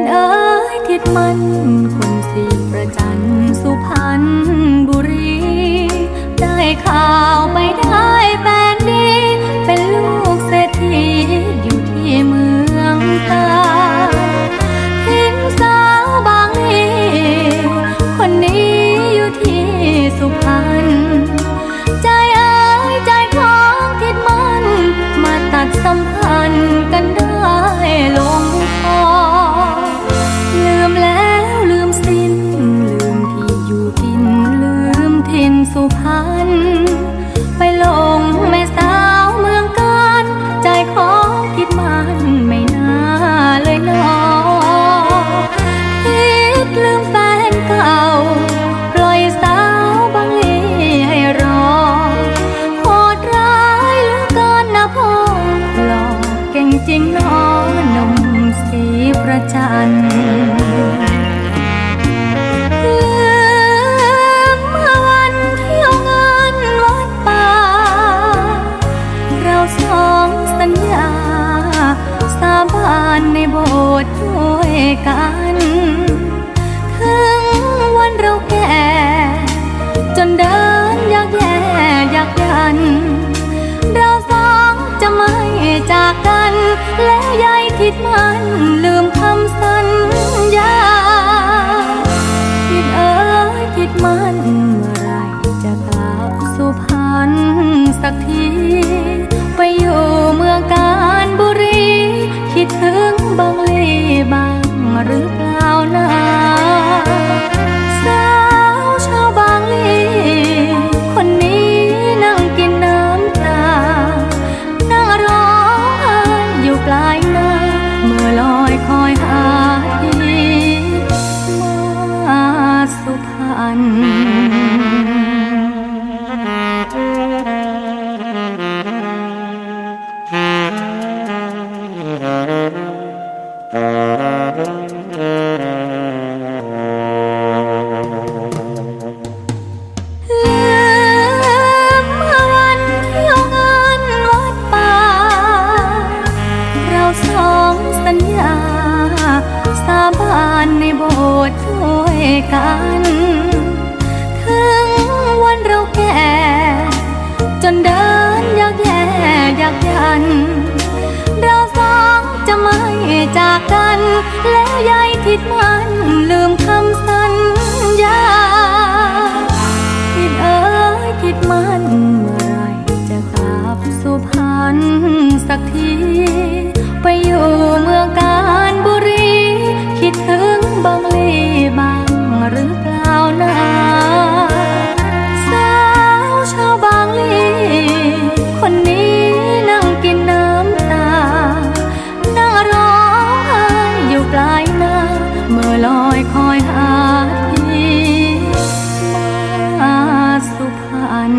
นเอ๋ยทิดมัน คนสีประจันสุพรรณบุรี ได้ข่าวไป ไปหลงแม่สาวเมืองการใจของทิดมันไม่น่าเลยนอคิดลืมแฟนเก่า ปล่อยสาวบางลีให้รอโหดร้ายเหลือเกินนะพ่อหลอกเก่งจริงนอหนุ่มสีประจันลื กัน ถึงวันเราแก่ จนเดินอยากแย่อยากยัน เราสองจะไม่จากกัน แล้วยายทิดมันลืมคำสัญญา คิดเอ้ยคิดมันเมื่อไรจะกลับสุพรรณสักที หรือเปล่าานในโบสถ์ด้วยกัน ถึงวันเราแก่ จนเดินอยากแย่อยากยัน เราสองจะไม่จากกัน แล้วยายทิดมา หรือเปล่านะสาวชาวบางลีคนนี้นั่งกินน้ำตา นั่งร้องไห้อยู่ปลายนาเมื่อลอยคอยหาทีมาสุพรรณ